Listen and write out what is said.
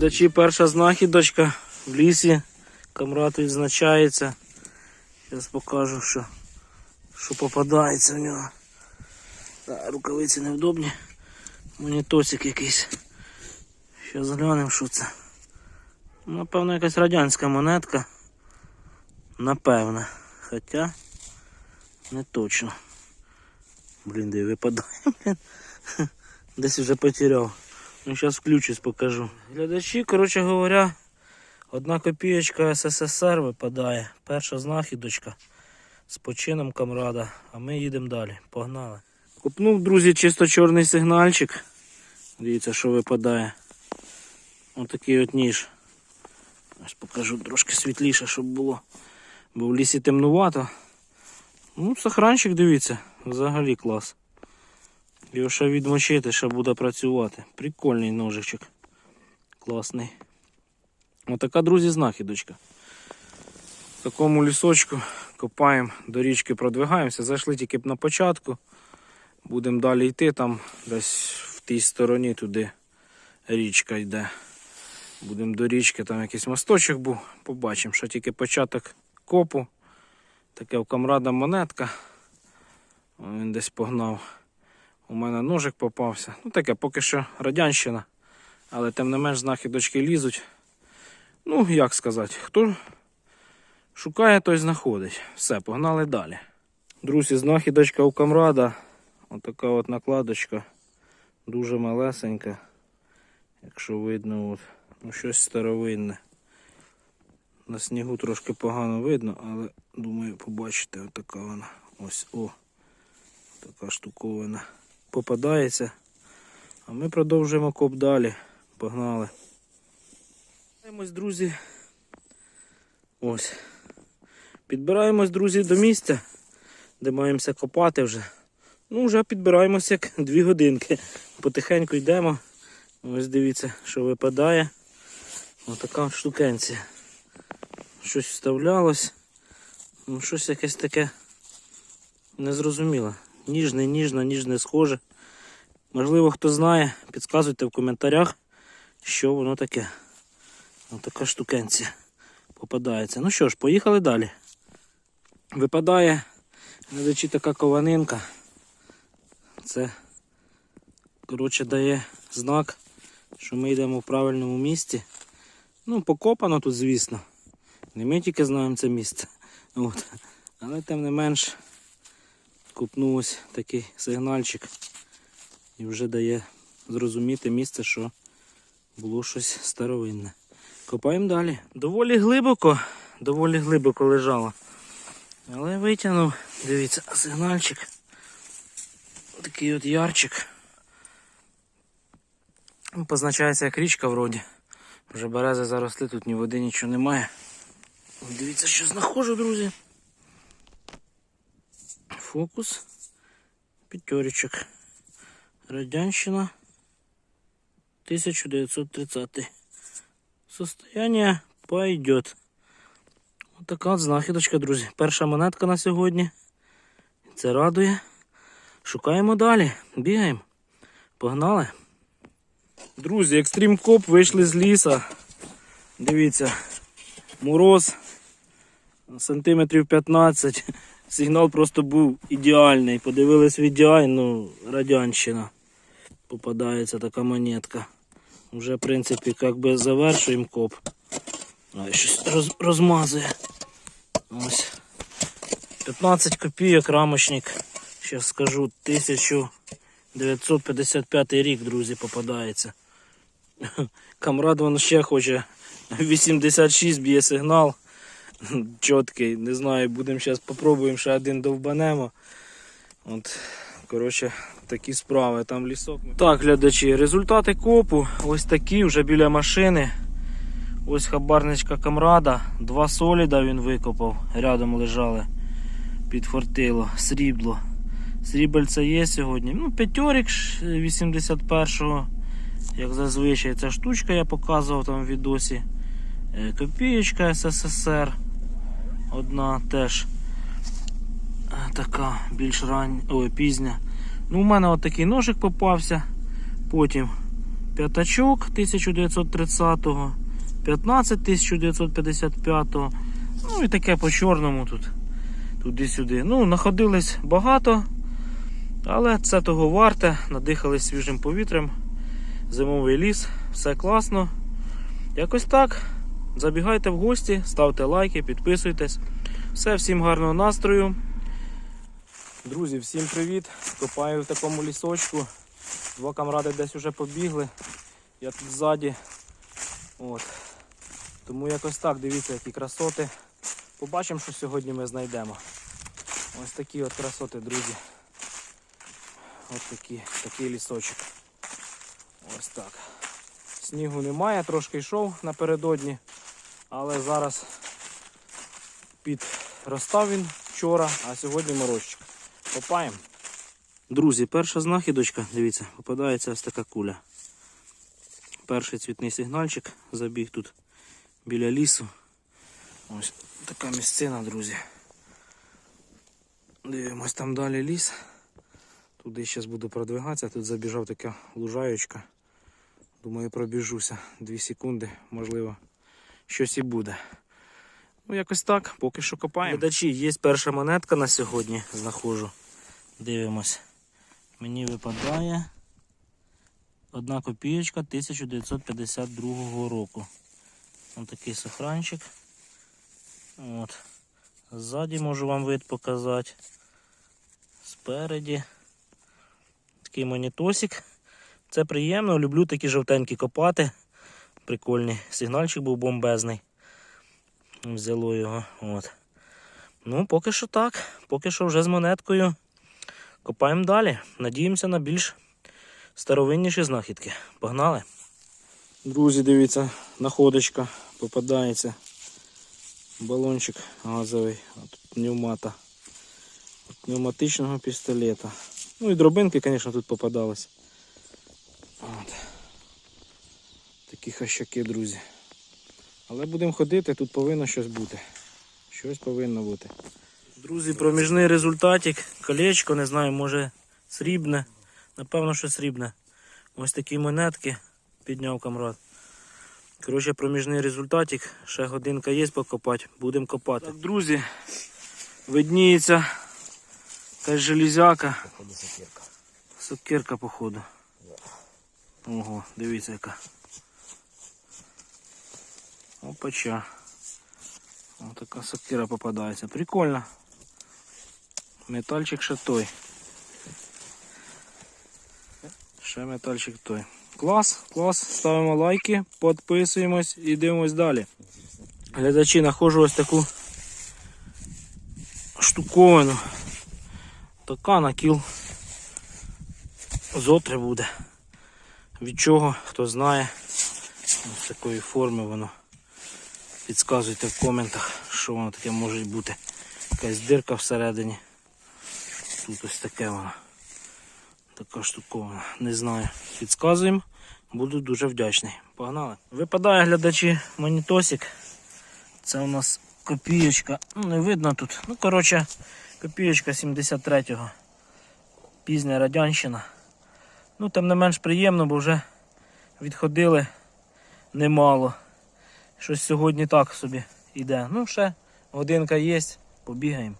Глядачі, перша знахідочка в лісі. Камрад відзначається. Зараз покажу, що, що попадається в нього. Да, рукавиці невдобні. Монітосик якийсь. Зараз глянемо, що це. Напевно, якась радянська монетка. Напевно. Хоча не точно. Блін, де випадає, блін. Десь вже потеряв. Ну, зараз включусь, покажу. Глядачі, коротше говоря, одна копієчка СССР випадає. Перша знахідочка з почином камрада. А ми їдемо далі. Погнали. Купнув, друзі, чисто чорний сигнальчик. Дивіться, що випадає. Отакий от ніж. Ось покажу трошки світліше, щоб було. Бо в лісі темнувато. Ну, сохранчик, дивіться, взагалі клас. Його ще відмочити, ще буде працювати. Прикольний ножичок. Класний. Отака, друзі, знахідочка. В такому лісочку копаємо, до річки продвигаємося. Зайшли тільки б на початку. Будемо далі йти, там десь в тій стороні туди річка йде. Будемо до річки, там якийсь мосточок був. Побачимо, що тільки початок копу. Таке в камрада монетка. Він десь погнав. У мене ножик попався. Ну таке поки що радянщина. Але тим не менш знахідочки лізуть. Ну, як сказати, хто шукає, той знаходить. Все, погнали далі. Друзі, знахідочка у камрада. Отака от накладочка. Дуже малесенька. Якщо видно, от, ну щось старовинне. На снігу трошки погано видно, але думаю, побачите, отака вона. Ось о. Така штуковина попадається. А ми продовжуємо коп далі. Погнали. Підбираємось, друзі. Ось. Підбираємось, друзі, до місця, де маємося копати вже. Ну, вже підбираємося як дві годинки. Потихеньку йдемо. Ось дивіться, що випадає. Отака от штукенція. Щось вставлялось. Ну, щось якесь таке незрозуміле. Ніж, не ніж, на ніж не схоже. Можливо, хто знає, підказуйте в коментарях, що воно таке. Ось така штукенція попадається. Ну що ж, поїхали далі. Випадає, глядачі, така кованинка. Це, коротше, дає знак, що ми йдемо в правильному місці. Ну, покопано тут, звісно. Не ми тільки знаємо це місце. От. Але тим не менш купнув ось такий сигнальчик і вже дає зрозуміти місце, що було щось старовинне. Копаємо далі. Доволі глибоко, доволі глибоко лежало. Але витягнув, дивіться, сигнальчик. Такий от ярчик. Ну, Позначається як річка вроді. Вже берези заросли, тут ні води, нічого немає. Дивіться, що знаходжу, друзі. Фокус. П'ятерочок. Радянщина. 1930. Состояние пойдет. Ось така от знахідочка, друзі. Перша монетка на сьогодні. Це радує. Шукаємо далі. Бігаємо. Погнали. Друзі, екстрім коп вийшли з ліса. Дивіться, мороз сантиметрів 15. Сигнал просто був ідеальний. Подивились в ідеаль, ну, радянщина. Попадається така монетка. Вже, в принципі, як би завершуємо коп. А, щось роз, розмазує. Ось. 15 копійок рамочник. Зараз скажу, 1955 рік, друзі, попадається. Камрад вон ще хоче 86 б'є сигнал. Чіткий, не знаю, будемо зараз попробуємо ще один довбанемо. От, коротше, такі справи, там лісок. Так, глядачі, результати копу ось такі вже біля машини. Ось хабарничка камрада, два соліда він викопав, рядом лежали під фортило, срібло. Срібельце є сьогодні. Ну, п'ятьорік 81-го, як зазвичай, ця штучка я показував там в відосі. Е, Копієчка СССР. Одна теж е, така більш рань... Ой, пізня. Ну, у мене от такий ножик попався. Потім П'ятачок 1930-го, 15 1955-го. Ну і таке по чорному тут. Туди-сюди. Ну, знаходились багато, але це того варте. Надихались свіжим повітрям. Зимовий ліс, все класно. Якось так. Забігайте в гості, ставте лайки, підписуйтесь. Все, всім гарного настрою. Друзі, всім привіт! Копаю в такому лісочку. Два камради десь вже побігли. Я тут ззаді. От. Тому якось так, дивіться, які красоти. Побачимо, що сьогодні ми знайдемо. Ось такі от красоти, друзі. Ось такі, такий лісочок. Ось так. Снігу немає, трошки йшов напередодні, але зараз підростав він вчора, а сьогодні морозчик. Копаємо. Друзі, перша знахідочка, дивіться, попадається ось така куля. Перший цвітний сигнальчик забіг тут біля лісу. Ось така місцина, друзі. Дивимось там далі ліс. Туди зараз буду продвигатися, тут забіжав така лужаючка. Думаю, пробіжуся. Дві секунди, можливо, щось і буде. Ну, якось так, поки що копаємо. Глядачі, є перша монетка на сьогодні, знаходжу. Дивимось. Мені випадає одна копієчка 1952 року. Ось такий сохранчик. От. Ззаді можу вам вид показати. Спереді. Такий монітосик. Це приємно, люблю такі жовтенькі копати. Прикольний. Сигнальчик був бомбезний. Взяло його. От. Ну, поки що так. Поки що вже з монеткою. Копаємо далі. Надіємося на більш старовинніші знахідки. Погнали. Друзі, дивіться, находочка попадається. Балончик газовий, тут пневмата. От пневматичного пістолета. Ну і дробинки, звісно, тут попадались. От. Такі хащаки, друзі. Але будемо ходити, тут повинно щось бути. Щось повинно бути. Друзі, проміжний результатик. Колечко, не знаю, може срібне. Напевно, що срібне. Ось такі монетки підняв камрад. Коротше, проміжний результатик. Ще годинка є покопати. Будемо копати. Так, друзі, видніється якась железяка. Сокирка, походу. Ого, дивіться яка. Опача. Ось така сокира попадається. Прикольно. Метальчик ще той. Ще метальчик той. Клас, клас. Ставимо лайки, підписуємось і дивимось далі. Глядачі, знаходжу ось таку штуковину. Така на кіл зотри буде. Від чого, хто знає. Ось такої форми воно. Підказуйте в коментах, що воно таке може бути. Якась дирка всередині. Тут ось таке воно. Така штуковина. Не знаю. Підказуємо. Буду дуже вдячний. Погнали. Випадає глядачі монітосик. Це у нас копієчка. Ну, не видно тут. Ну, коротше, копієчка 73-го. Пізня радянщина. Ну, тим не менш приємно, бо вже відходили немало. Щось сьогодні так собі йде. Ну, ще годинка є, побігаємо.